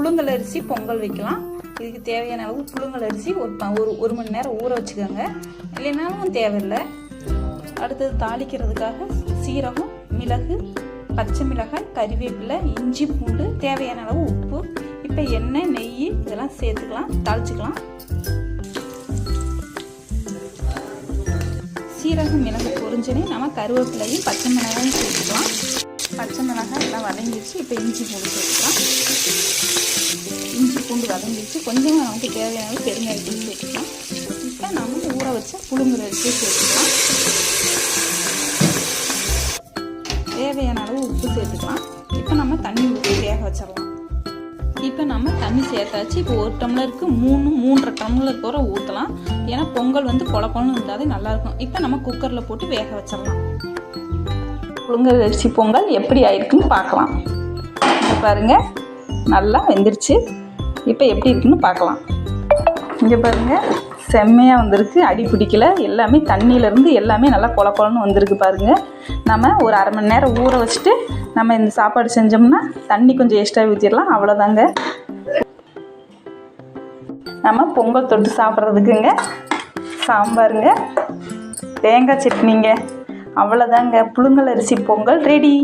புழுங்கல் அரிசி பொங்கல் வைக்கலாம். இதுக்கு தேவையான அளவு புழுங்கல் அரிசி ஒரு ஒரு ஒரு மணி நேரம் ஊற வச்சுக்கோங்க. இல்லைனாலும் தேவையில்லை. அடுத்தது தாளிக்கிறதுக்காக சீரகம் மிளகு பச்சை மிளகாய் கறிவேப்பிலை இஞ்சி பூண்டு தேவையான அளவு உப்பு இப்போ எண்ணெய் நெய் இதெல்லாம் சேர்த்துக்கலாம் தாளிச்சுக்கலாம். சீரகம் மிளகு பொரிஞ்சனே நம்ம கருவேப்பிலையும் பச்சை மிளகாயும் சேர்த்துக்கலாம். பச்சை மிளகாய் எல்லாம் வதங்கிடுச்சு இப்போ இஞ்சி பூண்டு சேர்த்துக்கலாம். வதங்கிடுச்சு. கொஞ்சமாக நமக்கு தேவையான அளவு சேர்த்துக்கலாம். இப்போ நம்ம ஊற வச்ச புழுங்குற அரிசியை சேர்த்துக்கலாம். தேவையான அளவு உப்பு சேர்த்துக்கலாம். இப்போ நம்ம தண்ணி ஊற்றி வேக வச்சிடலாம். இப்போ நம்ம தண்ணி சேர்த்தாச்சு. இப்போ ஒரு டம்ளருக்கு மூணு மூன்றரை டம்ளர் கூட ஊற்றலாம் ஏன்னா பொங்கல் வந்து கொல கொலன்னு இருந்தாலே நல்லாயிருக்கும். இப்போ நம்ம குக்கரில் போட்டு வேக வச்சிடலாம். புழுங்கல் அரிசி பொங்கல் எப்படி ஆயிருக்குன்னு பார்க்கலாம். பாருங்கள் நல்லா வெந்துருச்சு. இப்போ எப்படி இருக்குன்னு பார்க்கலாம். இங்கே பாருங்க செம்மையாக வந்திருக்கு. அடி பிடிக்கல. எல்லாமே தண்ணியிலேருந்து எல்லாமே நல்லா கொல கொலன்னு வந்திருக்கு பாருங்க. நம்ம ஒரு அரை மணி நேரம் ஊற வச்சுட்டு நம்ம இந்த சாப்பாடு செஞ்சோம்னா தண்ணி கொஞ்சம் எக்ஸ்ட்ரா ஊற்றிடலாம் அவ்வளோதாங்க நம்ம பொங்கல் தொட்டு சாப்பிட்றதுக்குங்க சாம்பாருங்க தேங்காய் சட்னிங்க. அவ்வளோதாங்க புழுங்கல் அரிசி பொங்கல் ரெடி